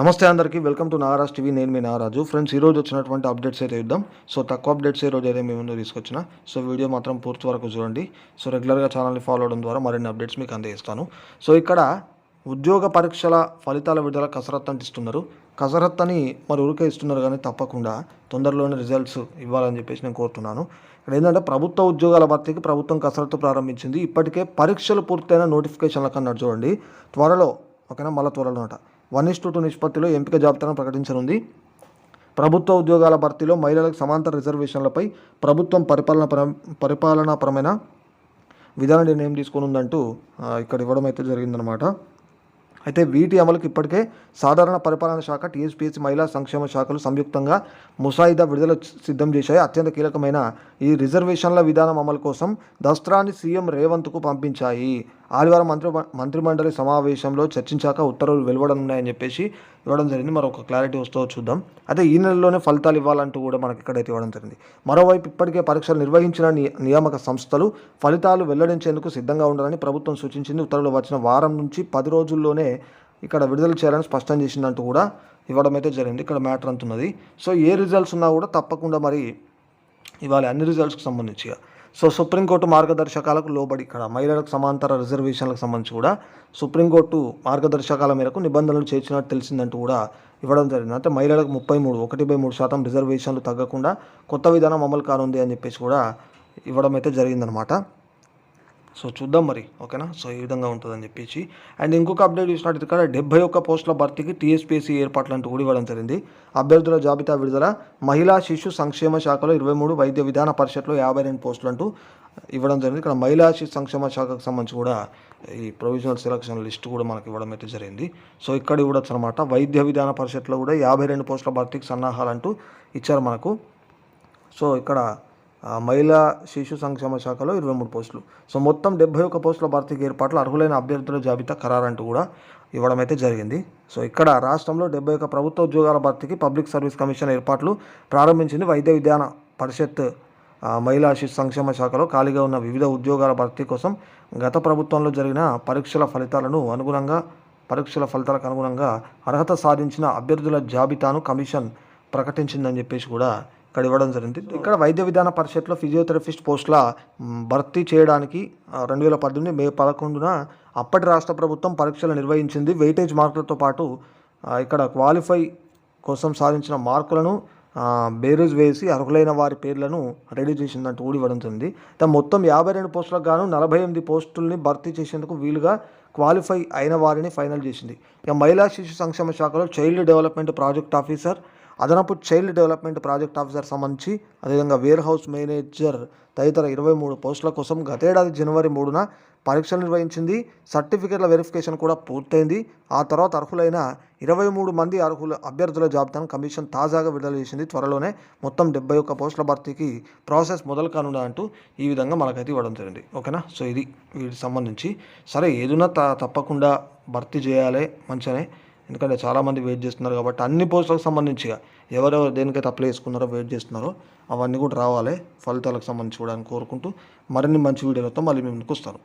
నమస్తే అందరికీ welcome to Nagaraj TV. నేను మీ నాగరాజు. ఫ్రెండ్స్ ఈరోజు వచ్చినటువంటి అప్డేట్స్ అయితే ఇద్దాం సో తక్కువ అప్డేట్స్ ఈ రోజు అయితే మీ ముందు తీసుకొచ్చిన సో వీడియో మాత్రం పూర్తి వరకు చూడండి. సో రెగ్యులర్గా ఛానల్ని ఫాలో అవడం ద్వారా మరిన్ని అప్డేట్స్ మీకు అందజేస్తాను. సో ఇక్కడ ఉద్యోగ పరీక్షల ఫలితాల విడుదల కసరత్తు అంటిస్తున్నారు కసరత్తు అని మరి ఊరికే ఇస్తున్నారు కానీ తప్పకుండా తొందరలోనే రిజల్ట్స్ ఇవ్వాలని చెప్పేసి నేను కోరుతున్నాను. ఇక్కడ ఏంటంటే ప్రభుత్వ ఉద్యోగాల భర్తీకి ప్రభుత్వం కసరత్తు ప్రారంభించింది. ఇప్పటికే పరీక్షలు పూర్తయిన నోటిఫికేషన్ల కన్నా చూడండి. త్వరలో ఓకేనా? మళ్ళీ త్వరలో అంట వన్ ఇస్ టు టూ నిష్పత్తిలో ఎంపిక జాబితాను ప్రకటించనుంది. ప్రభుత్వ ఉద్యోగాల భర్తీలో మహిళలకు సమాంతర రిజర్వేషన్లపై ప్రభుత్వం పరిపాలన పరిపాలనాపరమైన విధాన నిర్ణయం తీసుకునుందంటూ ఇక్కడ ఇవ్వడం అయితే జరిగిందనమాట అయితే వీటి అమలుకి ఇప్పటికే సాధారణ పరిపాలన శాఖ టీఎస్పీఎస్సీ మహిళా సంక్షేమ శాఖలు సంయుక్తంగా ముసాయిదా విడుదల సిద్ధం చేశాయి. అత్యంత కీలకమైన ఈ రిజర్వేషన్ల విధానం అమలు కోసం దస్త్రాన్ని సీఎం రేవంత్కు పంపించాయి. ఆదివారం మంత్రి మంత్రిమండలి సమావేశంలో చర్చించాక ఉత్తర్వులు వెలువడనున్నాయని చెప్పేసి ఇవ్వడం జరిగింది. మరొక క్లారిటీ వస్తుందో చూద్దాం. అయితే ఈ నెలలోనే ఫలితాలు ఇవ్వాలంటూ కూడా మనకి ఇక్కడైతే ఇవ్వడం జరిగింది. మరోవైపు ఇప్పటికే పరీక్షలు నిర్వహించిన నియామక సంస్థలు ఫలితాలు వెల్లడించేందుకు సిద్ధంగా ఉండాలని ప్రభుత్వం సూచించింది. ఉత్తర్వులు వచ్చిన వారం నుంచి పది రోజుల్లోనే ఇక్కడ విడుదల చేయాలని స్పష్టం చేసిందంటూ కూడా ఇవ్వడం అయితే జరిగింది. ఇక్కడ మ్యాటర్ అంటున్నది. సో ఏ రిజల్ట్స్ ఉన్నా కూడా తప్పకుండా మరి ఇవాళ అన్ని రిజల్ట్స్కి సంబంధించి సో సుప్రీంకోర్టు మార్గదర్శకాలకు లోబడి ఇక్కడ మహిళలకు సమాంతర రిజర్వేషన్లకు సంబంధించి కూడా సుప్రీంకోర్టు మార్గదర్శకాల మేరకు నిబంధనలు చేర్చినట్టు తెలిసిందంటూ కూడా ఇవ్వడం జరిగింది. అంటే మహిళలకు ముప్పై మూడు ఒకటి బై మూడు శాతం రిజర్వేషన్లు తగ్గకుండా కొత్త విధానం అమలు కానుంది అని చెప్పేసి కూడా ఇవ్వడం అయితే జరిగిందనమాట సో చూద్దాం మరి ఓకేనా? సో ఈ విధంగా ఉంటుందని చెప్పేసి. అండ్ ఇంకొక అప్డేట్ చూసినట్టు ఇక్కడ డెబ్బై ఒక్క పోస్టుల భర్తీకి టీఎస్పీఎస్సీ ఏర్పాట్లు అంటూ కూడా ఇవ్వడం జరిగింది. అభ్యర్థుల జాబితా విడుదల మహిళా శిశు సంక్షేమ శాఖలో ఇరవై మూడు వైద్య విధాన పరిషత్లో యాభై రెండు పోస్టులు అంటూ ఇవ్వడం జరిగింది. ఇక్కడ మహిళా శిశు సంక్షేమ శాఖకు సంబంధించి కూడా ఈ ప్రొవిజనల్ సెలక్షన్ లిస్ట్ కూడా మనకి ఇవ్వడం అయితే జరిగింది. సో ఇక్కడ ఇవ్వడచ్చు అనమాట వైద్య విధాన పరిషత్లో కూడా యాభై రెండు పోస్టుల భర్తీకి సన్నాహాలంటూ ఇచ్చారు మనకు. సో ఇక్కడ మహిళా శిశు సంక్షేమ శాఖలో ఇరవై మూడు పోస్టులు. సో మొత్తం డెబ్బై ఒక్క పోస్టుల భర్తీకి ఏర్పాట్లు అర్హులైన అభ్యర్థుల జాబితా ఖరారంటూ కూడా ఇవ్వడం అయితే జరిగింది. సో ఇక్కడ రాష్ట్రంలో డెబ్బై ఒక్క ప్రభుత్వ ఉద్యోగాల భర్తీకి పబ్లిక్ సర్వీస్ కమిషన్ ఏర్పాట్లు ప్రారంభించింది వైద్య విధాన పరిషత్ మహిళా శిశు సంక్షేమ శాఖలో ఖాళీగా ఉన్న వివిధ ఉద్యోగాల భర్తీ కోసం గత ప్రభుత్వంలో జరిగిన పరీక్షల ఫలితాలను అనుగుణంగా పరీక్షల ఫలితాలకు అనుగుణంగా అర్హత సాధించిన అభ్యర్థుల జాబితాను కమిషన్ ప్రకటించిందని చెప్పేసి కూడా ఇక్కడ ఇవ్వడం జరిగింది. ఇక్కడ వైద్య విధాన పరిషత్లో ఫిజియోథెరపిస్ట్ పోస్టుల భర్తీ చేయడానికి రెండు వేల పద్దెనిమిది మే పదకొండున అప్పటి రాష్ట్ర ప్రభుత్వం పరీక్షలు నిర్వహించింది. వెయిటేజ్ మార్కులతో పాటు ఇక్కడ క్వాలిఫై కోసం సాధించిన మార్కులను బేరేజ్ బేరీజ్ వేసి అర్హులైన వారి పేర్లను రెడీ చేసిందంటూ కూడా ఇవ్వడం జరిగింది. అయితే మొత్తం యాభై రెండు పోస్టులకు గాను నలభై ఎనిమిది పోస్టుల్ని భర్తీ చేసేందుకు వీలుగా క్వాలిఫై అయిన వారిని ఫైనల్ చేసింది. ఇక మహిళా శిశు సంక్షేమ శాఖలో చైల్డ్ డెవలప్మెంట్ ప్రాజెక్ట్ ఆఫీసర్ అదనపు చైల్డ్ డెవలప్మెంట్ ప్రాజెక్ట్ ఆఫీసర్ సంబంధించి అదేవిధంగా వేర్ హౌస్ మేనేజర్ తదితర ఇరవై మూడు పోస్టుల కోసం గతేడాది జనవరి మూడున పరీక్షలు నిర్వహించింది. సర్టిఫికెట్ల వెరిఫికేషన్ కూడా పూర్తయింది. ఆ తర్వాత అర్హులైన ఇరవై మూడు మంది అర్హుల అభ్యర్థుల జాబితాను కమిషన్ తాజాగా విడుదల చేసింది. త్వరలోనే మొత్తం డెబ్బై ఒక్క పోస్టుల భర్తీకి ప్రాసెస్ మొదలు కానుండ అంటూ ఈ విధంగా మనకైతే ఇవ్వడం జరిగింది. ఓకేనా? సో ఇది వీటికి సంబంధించి. సరే ఏదున్నా త తప్పకుండా భర్తీ చేయాలి మంచిగానే. ఎందుకంటే చాలామంది వెయిట్ చేస్తున్నారు కాబట్టి అన్ని పోస్టులకు సంబంధించిగా ఎవరెవరు దేనికైతే అప్లై చేసుకున్నారో వెయిట్ చేస్తున్నారో అవన్నీ కూడా రావాలి. ఫలితాలకు సంబంధించి కూడా కోరుకుంటూ మరిన్ని మంచి వీడియోలతో మళ్ళీ మేము ముందుకు వస్తాను.